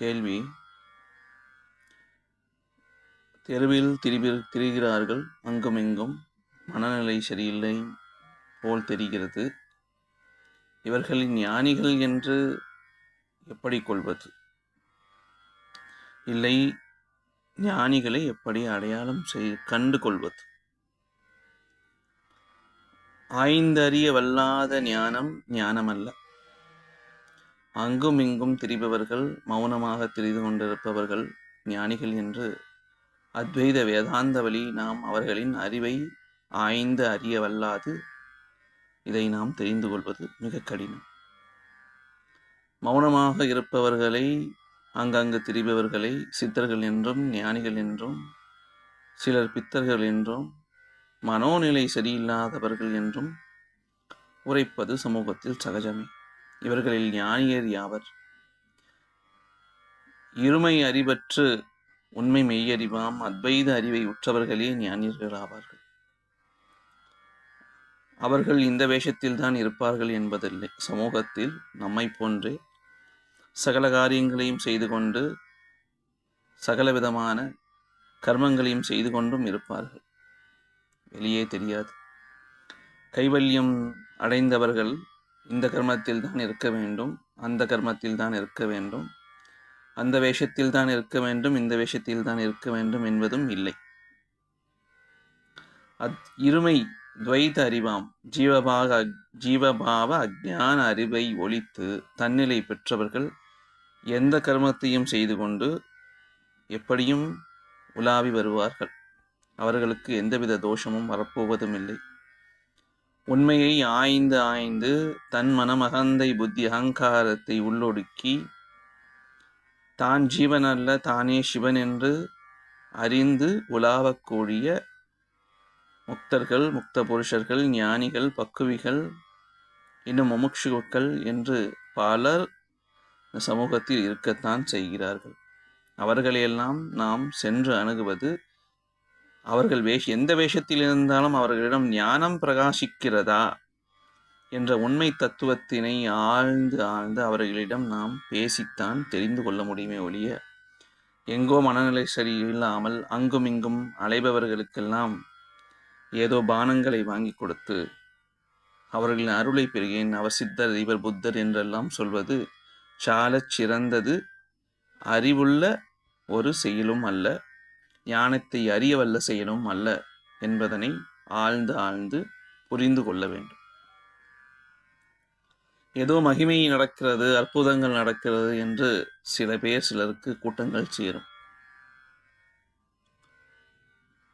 கேள்வி. தெருவில் திரிபி திரிகிறார்கள். அங்குமிங்கும் மனநிலை சரியில்லை போல் தெரிகிறது. இவர்களின் ஞானிகள் என்று எப்படி கொள்வது? இல்லை ஞானிகளை எப்படி அடையாளம் செய் கண்டு கொள்வது ஆய்ந்தறிய வல்லாத ஞானம் ஞானமல்ல. அங்கும் இங்கும் திரிபவர்கள் மௌனமாக திரிந்து கொண்டிருப்பவர்கள் ஞானிகள் என்று அத்வைத வேதாந்த வழி நாம் அவர்களின் அறிவை ஆய்ந்து அறிய வல்லாது இதை நாம் தெரிந்து கொள்வது மிக கடினம். மௌனமாக இருப்பவர்களை அங்கங்கு திரிபவர்களை சித்தர்கள் என்றும் ஞானிகள் என்றும் சிலர் பித்தர்கள் என்றும் மனோநிலை சரியில்லாதவர்கள் என்றும் உரைப்பது சமூகத்தில் சகஜமே. இவர்களில் ஞானியர் யாவர்? இருமை அறிவற்று உண்மை மெய்யறிவாம் அத்வைத அறிவை உற்றவர்களே ஞானியர்கள் ஆவார்கள். அவர்கள் இந்த வேஷத்தில் தான் இருப்பார்கள் என்பதில்லை. சமூகத்தில் நம்மை போன்றே சகல காரியங்களையும் செய்து கொண்டு சகல விதமான கர்மங்களையும் செய்து கொண்டும் இருப்பார்கள். வெளியே தெரியாது. கைவல்யம் அடைந்தவர்கள் இந்த கர்மத்தில் தான் இருக்க வேண்டும் அந்த கர்மத்தில் தான் இருக்க வேண்டும் அந்த வேஷத்தில் தான் இருக்க வேண்டும் இந்த வேஷத்தில் தான் இருக்க வேண்டும் என்பதும் இல்லை. அத் இருமை துவைத அறிவாம் ஜீவபாக ஜீவபாவ அஜான அறிவை ஒழித்து தன்னிலை பெற்றவர்கள் எந்த கர்மத்தையும் செய்து கொண்டு எப்படியும் உலாவி வருவார்கள். அவர்களுக்கு எந்தவித தோஷமும் வரப்போவதும் இல்லை உண்மையை ஆய்ந்து ஆய்ந்து தன் மனமகந்தை புத்தி அகங்காரத்தை உள்ளொடுக்கி தான் ஜீவன் அல்ல தானே சிவன் என்று அறிந்து உலாவக்கூடிய முக்தர்கள் முக்த புருஷர்கள் ஞானிகள் பக்குவிகள் இன்னும் முமுட்சுக்கள் என்று பலர் சமூகத்தில் இருக்கத்தான் செய்கிறார்கள். அவர்களையெல்லாம் நாம் சென்று அணுகுவது அவர்கள் வேஷ் எந்த வேஷத்தில் இருந்தாலும் அவர்களிடம் ஞானம் பிரகாசிக்கிறதா என்ற உண்மை தத்துவத்தினை ஆழ்ந்து ஆழ்ந்து அவர்களிடம் நாம் பேசித்தான் தெரிந்து கொள்ள முடியுமே ஒழிய எங்கோ மனநிலை சரியில்லாமல் அங்கும் இங்கும் அலைபவர்களுக்கெல்லாம் ஏதோ பானங்களை வாங்கி கொடுத்து அவர்களின் அருளை பெறுகிறேன். அவர் சித்தர் இவர் புத்தர் என்றெல்லாம் சொல்வது சாலச் சிறந்தது அறிவுள்ள ஒரு செயலும் அல்ல. ஞானத்தை அறிய வல்ல செயலும் அல்ல என்பதனை ஆழ்ந்து ஆழ்ந்து புரிந்து கொள்ள வேண்டும். ஏதோ மகிமை நடக்கிறது அற்புதங்கள் நடக்கிறது என்று சில பேர் சிலருக்கு கூட்டங்கள் சேரும்.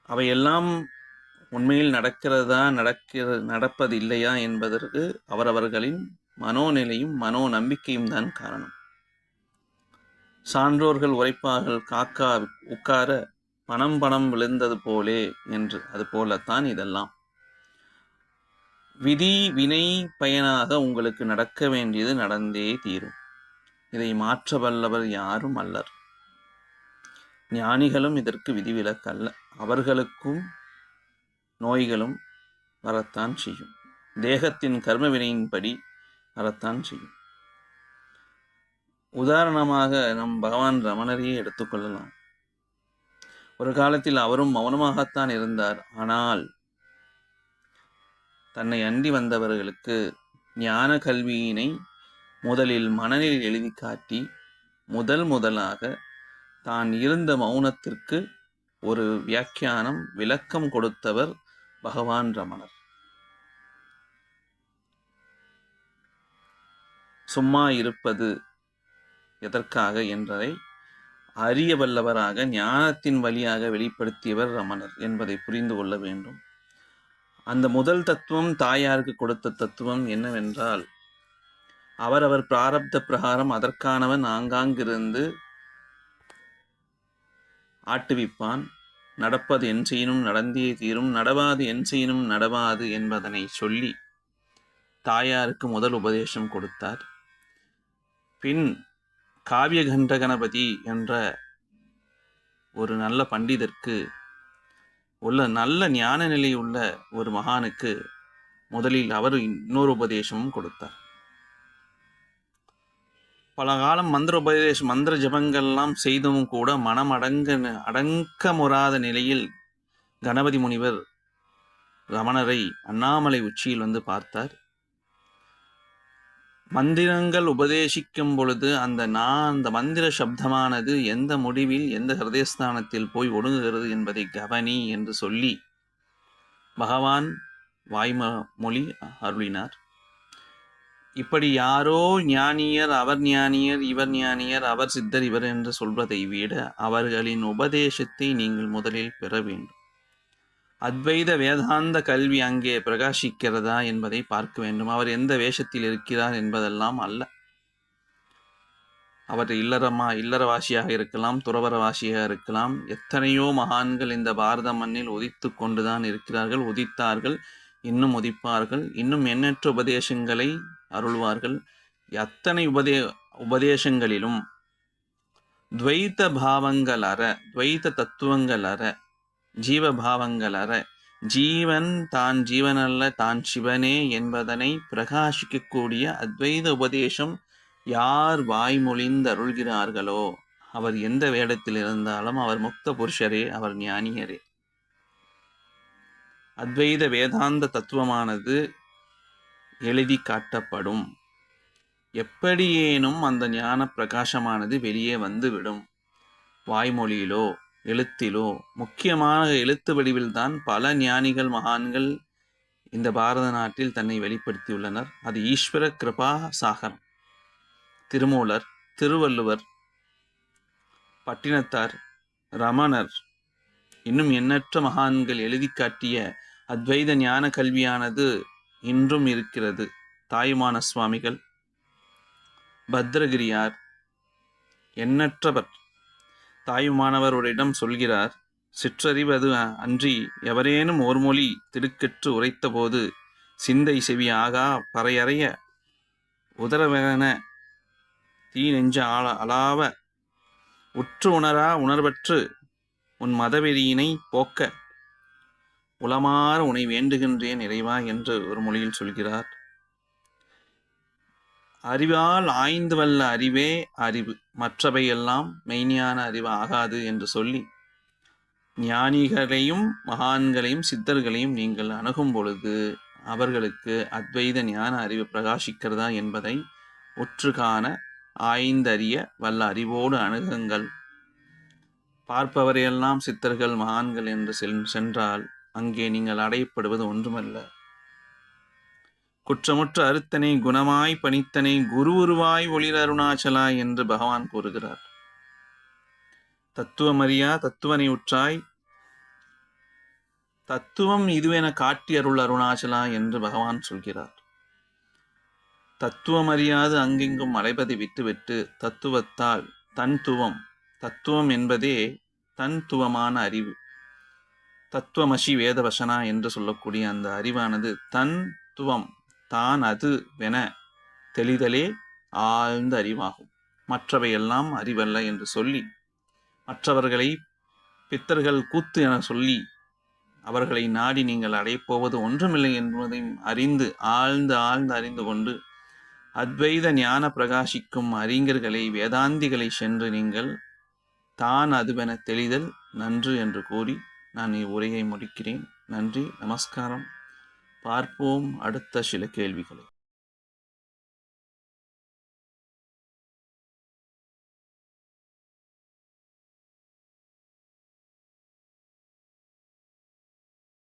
அவையெல்லாம் உண்மையில் நடக்கிறதா நடக்கிற நடப்பதில்லையா என்பதற்கு அவரவர்களின் மனோநிலையும் மனோ நம்பிக்கையும் தான் காரணம். சான்றோர்கள் உரைப்பார்கள் காக்கா உட்கார பணம் பணம் விழுந்தது போலே என்று. அது போலத்தான் இதெல்லாம். விதி வினை பயனாக உங்களுக்கு நடக்க வேண்டியது நடந்தே தீரும். இதை மாற்ற வல்லவர் யாரும் அல்லர். ஞானிகளும் இதற்கு விதிவிலக்கல்ல. அவர்களுக்கும் நோய்களும் வரத்தான் செய்யும். தேகத்தின் கர்ம வினையின்படி வரத்தான் செய்யும். உதாரணமாக நம் பகவான் ரமணரையே எடுத்துக்கொள்ளலாம் ஒரு காலத்தில் அவரும் மௌனமாகத்தான் இருந்தார். ஆனால் தன்னை அண்டி வந்தவர்களுக்கு ஞான கல்வியினை முதலில் மனநில் எழுதி காட்டி முதல் முதலாக தான் இருந்த மௌனத்திற்கு ஒரு வியாக்கியானம் விளக்கம் கொடுத்தவர் பகவான் ரமணர். சும்மா இருப்பது எதற்காக என்றதை அறிய வல்லவராக ஞானத்தின் வழியாக வெளிப்படுத்தியவர் ரமணர் என்பதை புரிந்து கொள்ள வேண்டும். அந்த முதல் தத்துவம் தாயாருக்கு கொடுத்த தத்துவம் என்னவென்றால் அவரவர் பிராரப்த பிரகாரம் அதற்கானவன் ஆங்காங்கிருந்து ஆட்டுவிப்பான். நடப்பது என் செய்யணும் நடந்தே தீரும் நடவாது என் செய்யணும் நடவாது என்பதனை சொல்லி தாயாருக்கு முதல் உபதேசம் கொடுத்தார். பின் காவியகண்ட கணபதி என்ற ஒரு நல்ல பண்டிதருக்கு உள்ள நல்ல ஞான நிலை உள்ள ஒரு மகானுக்கு முதலில் அவர் இன்னொரு உபதேசமும் கொடுத்தார். பல காலம் மந்திர உபதேச மந்திர ஜபங்கள்லாம் செய்தும் கூட மனம் அடங்க அடங்க முறாத நிலையில் கணபதி முனிவர் ரமணரை அண்ணாமலை உச்சியில் வந்து பார்த்தார். மந்திரங்கள் உபதேசிக்கும் பொழுது அந்த நான் அந்த மந்திர சப்தமானது எந்த முடிவில் எந்த ஹிருதயஸ்தானத்தில் போய் ஒடுங்குகிறது என்பதை கவனி என்று சொல்லி பகவான் வாய்ம மொழி அருளினார். இப்படி யாரோ ஞானியர் அவர் ஞானியர் இவர் ஞானியர் அவர் சித்தர் இவர் என்று சொல்வதை விட அவர்களின் உபதேசத்தை நீங்கள் முதலில் பெற வேண்டும். அத்வைத வேதாந்த கல்வி அங்கே பிரகாசிக்கிறதா என்பதை பார்க்க வேண்டும். அவர் எந்த வேஷத்தில் இருக்கிறார் என்பதெல்லாம் அல்ல. அவர் இல்லறமா இல்லறவாசியாக இருக்கலாம் துறவரவாசியாக இருக்கலாம். எத்தனையோ மகான்கள் இந்த பாரத மண்ணில் உதித்து கொண்டுதான் இருக்கிறார்கள். உதித்தார்கள் இன்னும் உதிப்பார்கள் இன்னும் எண்ணற்ற உபதேசங்களை அருள்வார்கள். அத்தனை உபதே உபதேசங்களிலும் துவைத்த பாவங்கள் அற துவைத்த தத்துவங்கள் அற ஜீவபாவங்கள் அற ஜீவன் தான் ஜீவனல்ல தான் சிவனே என்பதனை பிரகாசிக்கக்கூடிய அத்வைத உபதேசம் யார் வாய்மொழிந்து அருள்கிறார்களோ அவர் எந்த வேடத்தில் இருந்தாலும் அவர் முக்த புருஷரே அவர் ஞானியரே. அத்வைத வேதாந்த தத்துவமானது எழுதி காட்டப்படும். எப்படியேனும் அந்த ஞான பிரகாசமானது வெளியே வந்துவிடும். வாய்மொழியிலோ எழுத்திலோ முக்கியமான எழுத்து வடிவில்தான் பல ஞானிகள் மகான்கள் இந்த பாரத நாட்டில் தன்னை வெளிப்படுத்தியுள்ளனர். அது ஈஸ்வர கிருபா சாகரம். திருமூலர் திருவள்ளுவர் பட்டினத்தார் ரமணர் இன்னும் எண்ணற்ற மகான்கள் எழுதி காட்டிய அத்வைத ஞான கல்வியானது இன்றும் இருக்கிறது. தாயுமான சுவாமிகள் பத்ரகிரியார் எண்ணற்றவர். தாயுமானவருடையிடம் சொல்கிறார் சிற்றறிவது அன்றி எவரேனும் ஒரு மொழி திடுக்கெற்று உரைத்தபோது சிந்தை செவி ஆகா பறையறைய உதரவென தீ நெஞ்ச ஆள அலாவ உற்று உணரா உணர்வற்று உன் மதவெறியினை போக்க உளமாற உனை வேண்டுகின்றேன் இறைவா என்று ஒரு மொழியில் சொல்கிறார். அறிவால் ஆய்ந்து வல்ல அறிவே அறிவு. மற்றவையெல்லாம் மெய்ஞான அறிவு ஆகாது என்று சொல்லி ஞானிகளையும் மகான்களையும் சித்தர்களையும் நீங்கள் அணுகும் பொழுது அவர்களுக்கு அத்வைத ஞான அறிவு பிரகாசிக்கிறதா என்பதை உற்று காண ஆய்ந்தறிய வல்ல அறிவோடு அணுகுங்கள். பார்ப்பவரையெல்லாம் சித்தர்கள் மகான்கள் என்று சென்றால் அங்கே நீங்கள் அடையப்படுவது ஒன்றுமல்ல. குற்றமுற்ற அறுத்தனை குணமாய் பணித்தனை குரு உருவாய் ஒளிர் அருணாச்சலா என்று பகவான் கூறுகிறார். தத்துவமறியா தத்துவனை உற்றாய் தத்துவம் இதுவென காட்டி அருள் அருணாச்சலா என்று பகவான் சொல்கிறார். தத்துவம் அறியாது அங்கெங்கும் அலைபதை விட்டுவிட்டு தத்துவத்தால் தன்துவம் தத்துவம் என்பதே தன்துவமான அறிவு. தத்துவமசி வேதவசனா என்று சொல்லக்கூடிய அந்த அறிவானது தன் துவம் தான் அது வென தெளிதலே ஆழ்ந்த அறிவாகும். மற்றவையெல்லாம் அறிவல்ல என்று சொல்லி மற்றவர்களை பித்தர்கள் கூத்து என சொல்லி அவர்களை நாடி நீங்கள் அடையப்போவது ஒன்றுமில்லை என்பதையும் அறிந்து ஆழ்ந்து ஆழ்ந்து அறிந்து கொண்டு அத்வைத ஞான பிரகாசிக்கும் அறிஞர்களை வேதாந்திகளை சென்று நீங்கள் தான் அதுவென தெளிதல் நன்று என்று கூறி நான் உரையை முடிக்கிறேன். நன்றி நமஸ்காரம். பார்ப்போம் அடுத்த சில கேள்விகளை.